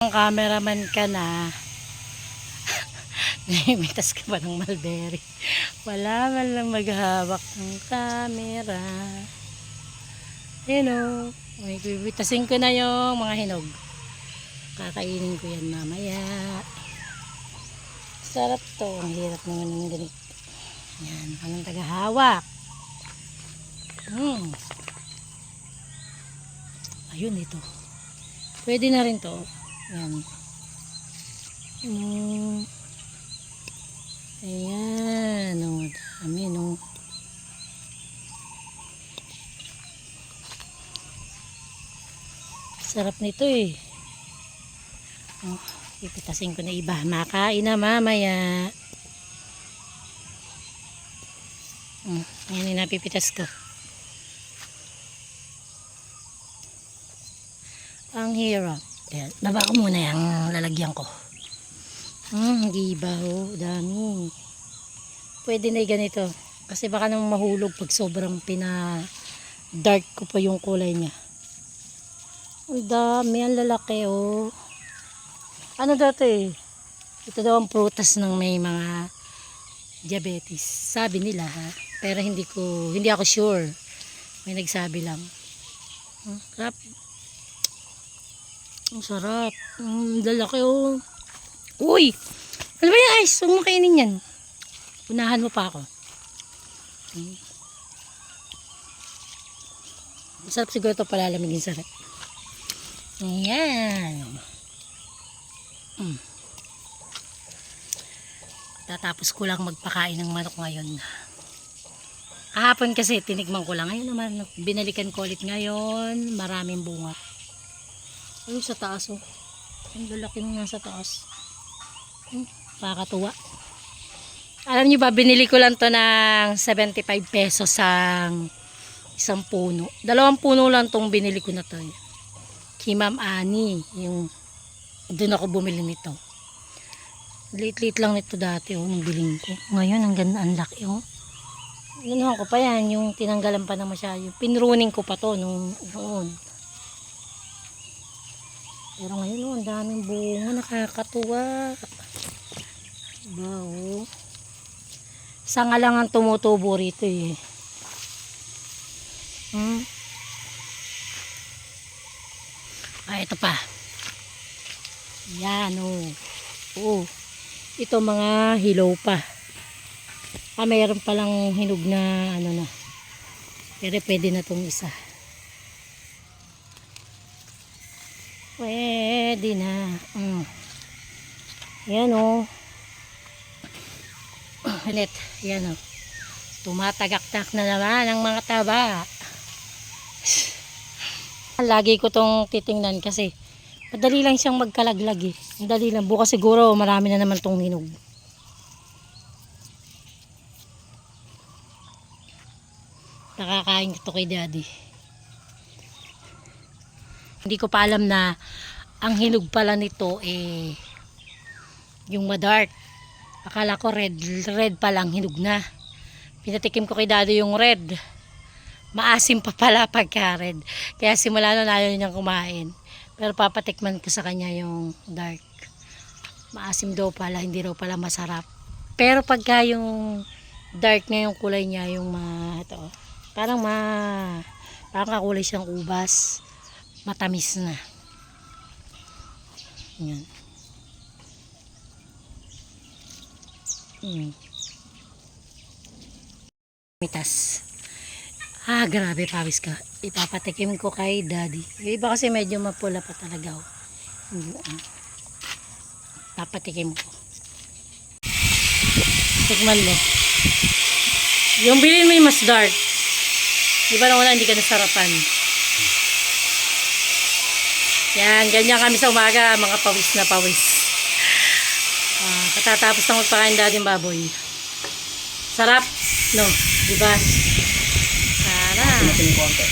Ang cameraman ka na. Nahimitas ka pa ng mulberry. Wala man lang maghawak ng camera. Ayun o. May bibitasin ko na yung mga hinog. Kakainin ko yan mamaya. Sarap to. Ang hirap naman ng ganito. Yan. Walang tagahawak. Hmm. Ayun ito. Pwede na rin to. Yan. Mm. Ayan. O, dami no. Sarap nito eh. Oh, pipitasin ko na iba. Makain na mamaya. Mm, yan yung napipitas ko. Ang hirap. Ayan, baba ko muna yung lalagyan ko. Hmm, giba ho. Dami. Pwede na ganito. Kasi baka nang mahulog pag sobrang pina dark ko pa yung kulay niya. Ang dami. Ang lalaki oh. Ano dati? Ito daw ang prutas ng may mga diabetes. Sabi nila ha. Pero hindi ko, hindi ako sure. May nagsabi lang. Hmm. Ang sarap. Ang lalaki oh. Uy! Ano ba yung ice? Huwag mo kainin yan. Unahan mo pa ako. Hmm. Masarap siguro ito palalamigin sa rep. Ayan. Hmm. Tatapos ko lang magpakain ng manok ngayon. Kahapon kasi tinikman ko lang. Ngayon naman, binalikan ko ulit ngayon. Maraming bunga. Ayun sa taas oh. Ang lalaki nung nasa taas. Hmm, pakakatuwa. Alam niyo ba, binili ko lang to ng 75 pesos ang isang puno. Dalawang puno lang tong binili ko na to. Kay Ma'am Ani, yung doon ako bumili nito. Late-late lang nito dati, oh, nung biling ko. Ngayon, ang ganda, ang laki, oh. Ginuhan ko pa yan, yung tinanggalan pa ng masyado. Pinruning ko pa to nung noon. Pero ngayon, oh, ang daming bunga, nakakatuwa. Diba, oh. Isa nga lang ang tumutubo rito, eh. Hmm? Ah, ito pa. Yan, oh. Oo. Ito mga hilaw pa. Ah, mayroon palang hinog na, ano na. Pero pwede na tong isa. Pwede na. Mm. Yan, oh. Ulit. Yan, oh. Tumatagaktak na naman ang mga taba. Lagi ko tong titingnan kasi madali lang siyang magkalaglag eh. Madali lang. Bukas siguro marami na naman tong hinog. Nakakain ko to kay daddy. Hindi ko pa alam na ang hinog pala nito eh yung madark. Akala ko red, red pa lang hinog na. Pinatikim ko kay daddy yung red. Maasim pa pala pagka red. Kaya simula nun ayaw niyang kumain. Pero papatikman ko sa kanya yung dark. Maasim daw pala, hindi daw pala masarap. Pero pagka yung dark na yung kulay niya, yung ma, ito, parang ma, parang kakulay siyang ubas. Matamis na. Yan. Mm. Mitas. Ah, grabe, pawis ka. Ipapatikim ko kay daddy. Yung iba kasi medyo mapula pa talaga. Oh. Ah. Papatikim ko. Tikman mo. Yung bilhin mo yung mas dark. Di ba na wala, hindi ka nasarapan. Yan, ganyan kami sa umaga, mga pawis na pawis. Ah, katatapos na magpakain dating baboy. Sarap, no? Di ba? Sarap. Natin konti.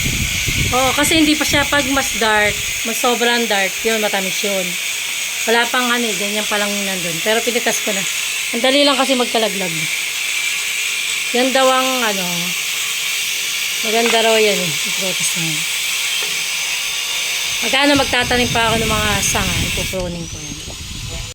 Oo, kasi hindi pa siya pag mas dark, mas sobrang dark, yun, matamis yun. Wala pang ano eh, ganyan pa lang nandun. Pero pinitas ko na. Ang dali lang kasi magkalaglag. Yan daw ang ano, maganda raw yan eh, yung prutas na yan. Magkano magtatanim pa ako ng mga sanga, ipuproning ko.